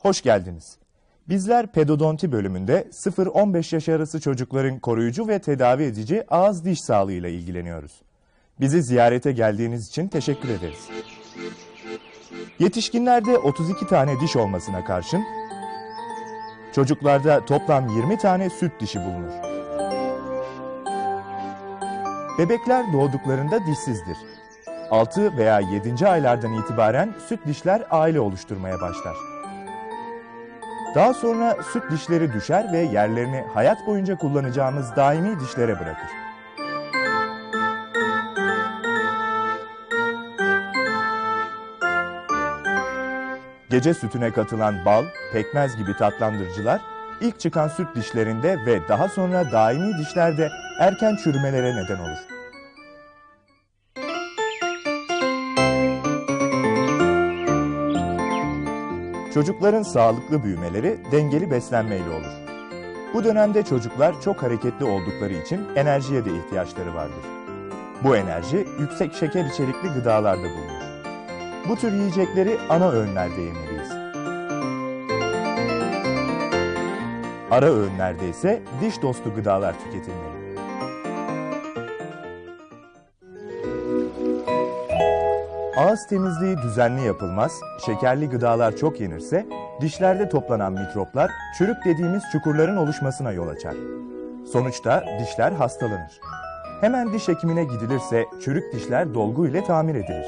Hoş geldiniz. Bizler pedodonti bölümünde 0-15 yaş arası çocukların koruyucu ve tedavi edici ağız diş sağlığıyla ilgileniyoruz. Bizi ziyarete geldiğiniz için teşekkür ederiz. Yetişkinlerde 32 tane diş olmasına karşın çocuklarda toplam 20 tane süt dişi bulunur. Bebekler doğduklarında dişsizdir. 6 veya 7. aylardan itibaren süt dişler aile oluşturmaya başlar. Daha sonra süt dişleri düşer ve yerlerini hayat boyunca kullanacağımız daimi dişlere bırakır. Gece sütüne katılan bal, pekmez gibi tatlandırıcılar ilk çıkan süt dişlerinde ve daha sonra daimi dişlerde erken çürümelere neden olur. Çocukların sağlıklı büyümeleri dengeli beslenmeyle olur. Bu dönemde çocuklar çok hareketli oldukları için enerjiye de ihtiyaçları vardır. Bu enerji yüksek şeker içerikli gıdalarda bulunur. Bu tür yiyecekleri ana öğünlerde yemeliyiz. Ara öğünlerde ise diş dostu gıdalar tüketilmeli. Ağız temizliği düzenli yapılmaz, şekerli gıdalar çok yenirse dişlerde toplanan mikroplar çürük dediğimiz çukurların oluşmasına yol açar. Sonuçta dişler hastalanır. Hemen diş hekimine gidilirse çürük dişler dolgu ile tamir edilir.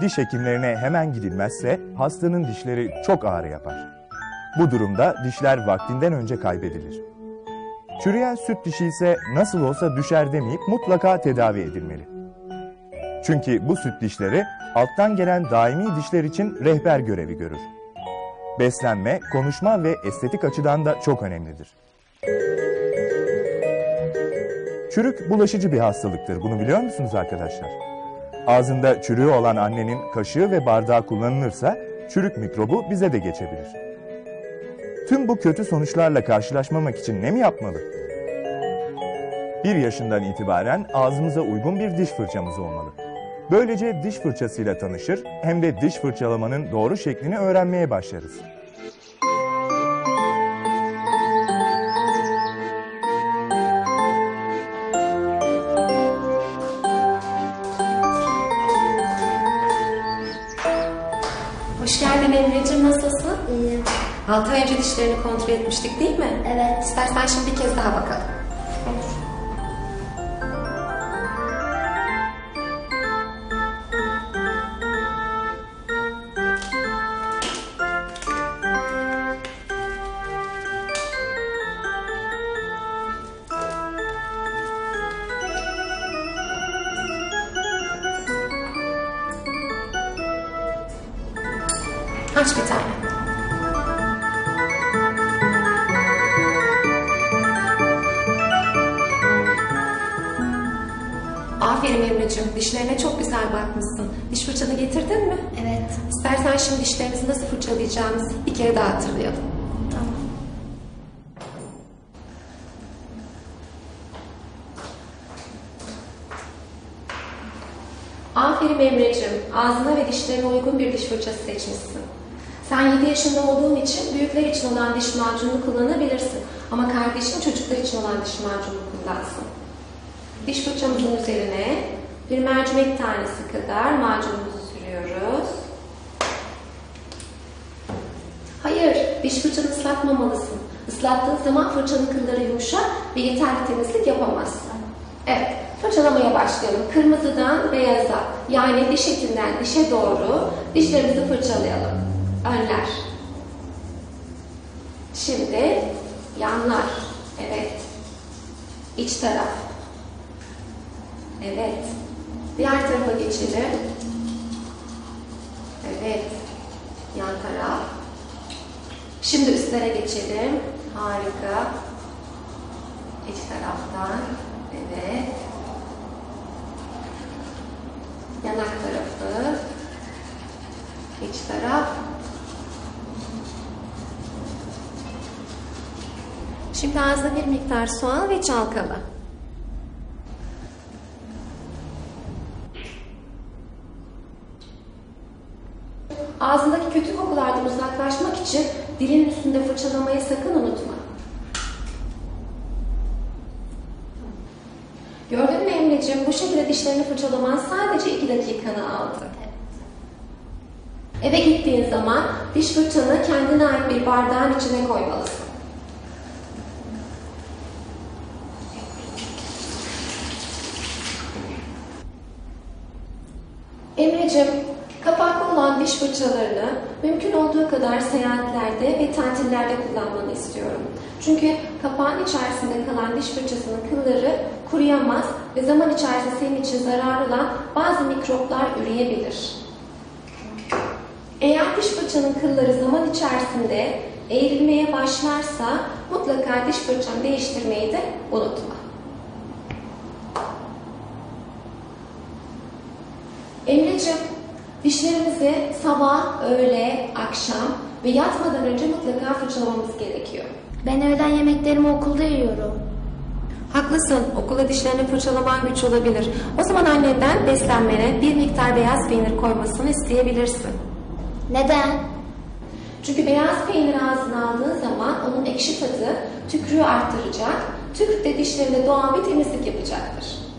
Diş hekimlerine hemen gidilmezse hastanın dişleri çok ağrı yapar. Bu durumda dişler vaktinden önce kaybedilir. Çürüyen süt dişi ise nasıl olsa düşer demeyip mutlaka tedavi edilmeli. Çünkü bu süt dişleri alttan gelen daimi dişler için rehber görevi görür. Beslenme, konuşma ve estetik açıdan da çok önemlidir. Çürük bulaşıcı bir hastalıktır. Bunu biliyor musunuz arkadaşlar? Ağzında çürüğü olan annenin kaşığı ve bardağı kullanılırsa çürük mikrobu bize de geçebilir. Tüm bu kötü sonuçlarla karşılaşmamak için ne mi yapmalı? Bir yaşından itibaren ağzımıza uygun bir diş fırçamız olmalı. Böylece diş fırçasıyla tanışır hem de diş fırçalamanın doğru şeklini öğrenmeye başlarız. Hoş geldin Emre'ciğim nasılsın? İyi. 6 ay önce dişlerini kontrol etmiştik değil mi? Evet. İstersen şimdi bir kez daha bakalım. Aç bir tane. Aferin Emre'ciğim. Dişlerine çok güzel bakmışsın. Diş fırçanı getirdin mi? Evet. İstersen şimdi dişlerimizi nasıl fırçalayacağımızı bir kere daha hatırlayalım. Tamam. Aferin Emre'ciğim. Ağzına ve dişlerine uygun bir diş fırçası seçmişsin. Sen 7 yaşında olduğun için büyükler için olan diş macununu kullanabilirsin. Ama kardeşin çocuklar için olan diş macununu kullansın. Diş fırçamızın üzerine bir mercimek tanesi kadar macunumuzu sürüyoruz. Hayır, diş fırçanı ıslatmamalısın. Islattığın zaman fırçanın kılları yumuşar ve yeterli temizlik yapamazsın. Evet, fırçalamaya başlayalım. Kırmızıdan beyaza, yani diş etinden dişe doğru dişlerimizi fırçalayalım. Önler. Şimdi yanlar. Evet. İç taraf. Evet. Diğer tarafa geçelim. Evet. Yan taraf. Şimdi üstlere geçelim. Harika. İç taraftan. Evet. Yanak tarafı. İç taraf. Şimdi ağzına bir miktar soğan ve çalkala. Ağzındaki kötü kokulardan uzaklaşmak için dilin üstünde fırçalamayı sakın unutma. Gördün mü Emre'ciğim bu şekilde dişlerini fırçalaman sadece 2 dakikanı aldı. Eve gittiğin zaman diş fırçanı kendine ait bir bardağın içine koymalısın. Emre'cim, kapaklı olan diş fırçalarını mümkün olduğu kadar seyahatlerde ve tatillerde kullanmanı istiyorum. Çünkü kapağın içerisinde kalan diş fırçasının kılları kuruyamaz ve zaman içerisinde senin için zararlı olan bazı mikroplar üreyebilir. Eğer diş fırçanın kılları zaman içerisinde eğrilmeye başlarsa mutlaka diş fırçanı değiştirmeyi de unutma. Emre'cim, dişlerimizi sabah, öğle, akşam ve yatmadan önce mutlaka fırçalamamız gerekiyor. Ben öğlen yemeklerimi okulda yiyorum. Haklısın, okulda dişlerini fırçalaman güç olabilir. O zaman annenden beslenmene bir miktar beyaz peynir koymasını isteyebilirsin. Neden? Çünkü beyaz peynir ağzına aldığın zaman onun ekşi tadı tükrüğü arttıracak, tükürük de dişlerinde doğal bir temizlik yapacaktır.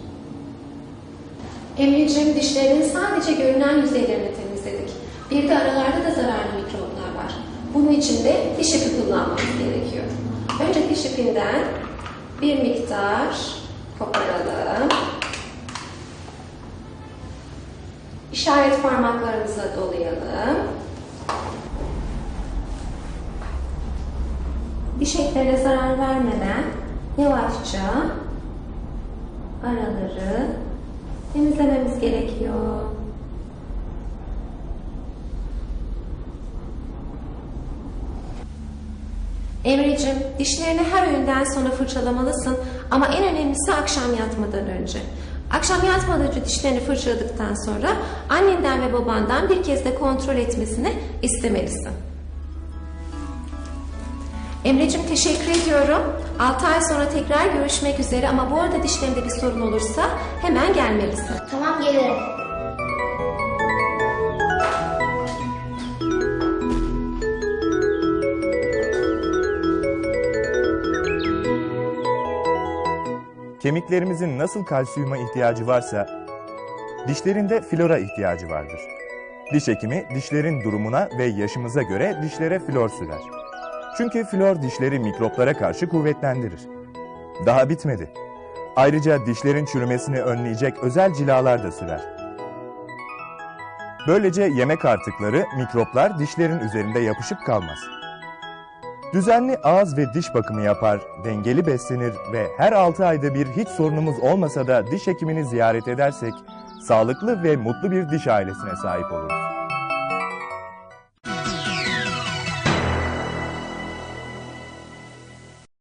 Emre'cim dişlerinin sadece görünen yüzeylerini temizledik. Bir de aralarda da zararlı mikroplar var. Bunun için de diş ipi kullanmamız gerekiyor. Önce diş ipinden bir miktar koparalım. İşaret parmaklarımıza dolayalım. diş etlerine zarar vermeden yavaşça araları temizlememiz gerekiyor. Emre'cim dişlerini her öğünden sonra fırçalamalısın ama en önemlisi akşam yatmadan önce. Akşam yatmadan önce dişlerini fırçaladıktan sonra annenden ve babandan bir kez de kontrol etmesini istemelisin. Emre'cim teşekkür ediyorum. 6 ay sonra tekrar görüşmek üzere ama bu arada dişlerinde bir sorun olursa hemen gelmelisin. Tamam gelirim. Kemiklerimizin nasıl kalsiyuma ihtiyacı varsa, dişlerinde flora ihtiyacı vardır. Diş hekimi dişlerin durumuna ve yaşımıza göre dişlere flor sürer. Çünkü flor dişleri mikroplara karşı kuvvetlendirir. Daha bitmedi. Ayrıca dişlerin çürümesini önleyecek özel cilalar da sürer. Böylece yemek artıkları, mikroplar dişlerin üzerinde yapışıp kalmaz. Düzenli ağız ve diş bakımı yapar, dengeli beslenir ve her 6 ayda bir hiç sorunumuz olmasa da diş hekimini ziyaret edersek sağlıklı ve mutlu bir diş ailesine sahip oluruz.